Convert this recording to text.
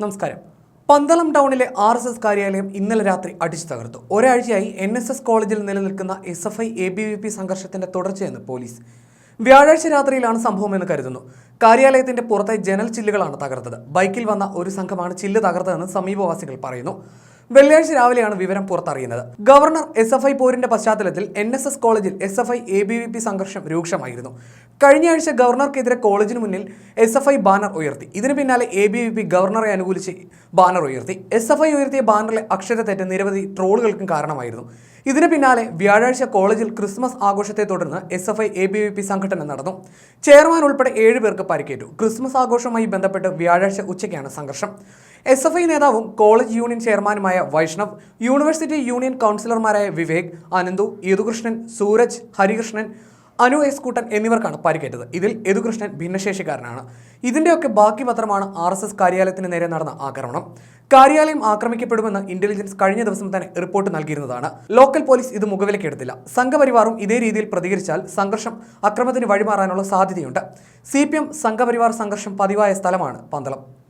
നമസ്കാരം. പന്തളം ടൗണിലെ R S S കാര്യാലയം ഇന്നലെ രാത്രി അടിച്ചു തകർത്തു. ഒരാഴ്ചയായി എൻ എസ് എസ് കോളേജിൽ നിലനിൽക്കുന്ന S F I A B V P സംഘർഷത്തിന്റെ തുടർച്ചയെന്ന് പോലീസ്. വ്യാഴാഴ്ച രാത്രിയിലാണ് സംഭവമെന്ന് കരുതുന്നു. കാര്യാലയത്തിന്റെ പുറത്തെ ജനൽ ചില്ലുകളാണ് തകർത്തത്. ബൈക്കിൽ വന്ന ഒരു സംഘമാണ് ചില്ല് തകർത്തതെന്ന് സമീപവാസികൾ പറയുന്നു. വെള്ളിയാഴ്ച രാവിലെയാണ് വിവരം പുറത്തറിയുന്നത്. ഗവർണർ എസ് എഫ് ഐ പോരിന്റെ പശ്ചാത്തലത്തിൽ എൻ എസ് എസ് കോളേജിൽ S F I A B V P സംഘർഷം രൂക്ഷമായിരുന്നു. കഴിഞ്ഞയാഴ്ച ഗവർണർക്കെതിരെ കോളേജിന് മുന്നിൽ എസ് എഫ് ഐ ബാനർ ഉയർത്തി. ഇതിന് പിന്നാലെ എ ബി വി പി ഗവർണറെ അനുകൂലിച്ച് ബാനർ ഉയർത്തി. എസ് എഫ് ഐ ഉയർത്തിയ ബാനറിലെ അക്ഷരത്തെറ്റ് നിരവധി ട്രോളുകൾക്കും കാരണമായിരുന്നു. ഇതിന് പിന്നാലെ വ്യാഴാഴ്ച കോളേജിൽ ക്രിസ്മസ് ആഘോഷത്തെ തുടർന്ന് S F I A B V P സംഘടന നടന്നു. ചെയർമാൻ ഉൾപ്പെടെ ഏഴ് പേർക്ക് പരിക്കേറ്റു. ക്രിസ്മസ് ആഘോഷവുമായി ബന്ധപ്പെട്ട് വ്യാഴാഴ്ച ഉച്ചയ്ക്കാണ് സംഘർഷം. എസ് എഫ് ഐ നേതാവും കോളേജ് യൂണിയൻ ചെയർമാനുമായ വൈഷ്ണവ് യൂണിവേഴ്സിറ്റി യൂണിയൻ കൗൺസിലർമാരായ വിവേക് അനന്തു യദുകൃഷ്ണൻ സൂരജ് ഹരികൃഷ്ണൻ അനു എസ് കൂട്ടൻ എന്നിവർക്കാണ് പരിക്കേറ്റത്. ഇതിൽ യദുകൃഷ്ണൻ ഭിന്നശേഷിക്കാരനാണ്. ഇതിന്റെയൊക്കെ ബാക്കി പത്രമാണ് ആർ എസ് എസ് കാര്യാലയത്തിന് നേരെ നടന്ന ആക്രമണം. കാര്യാലയം ആക്രമിക്കപ്പെടുമെന്ന് ഇന്റലിജൻസ് കഴിഞ്ഞ ദിവസം തന്നെ റിപ്പോർട്ട് നൽകിയിരുന്നതാണ്. ലോക്കൽ പോലീസ് ഇത് മുഖവിലക്കെടുത്തില്ല സംഘപരിവാറും ഇതേ രീതിയിൽ പ്രതികരിച്ചാൽ സംഘർഷം അക്രമത്തിന് വഴിമാറാനുള്ള സാധ്യതയുണ്ട്. സി പി എം സംഘപരിവാർ സംഘർഷം പതിവായ സ്ഥലമാണ് പന്തളം.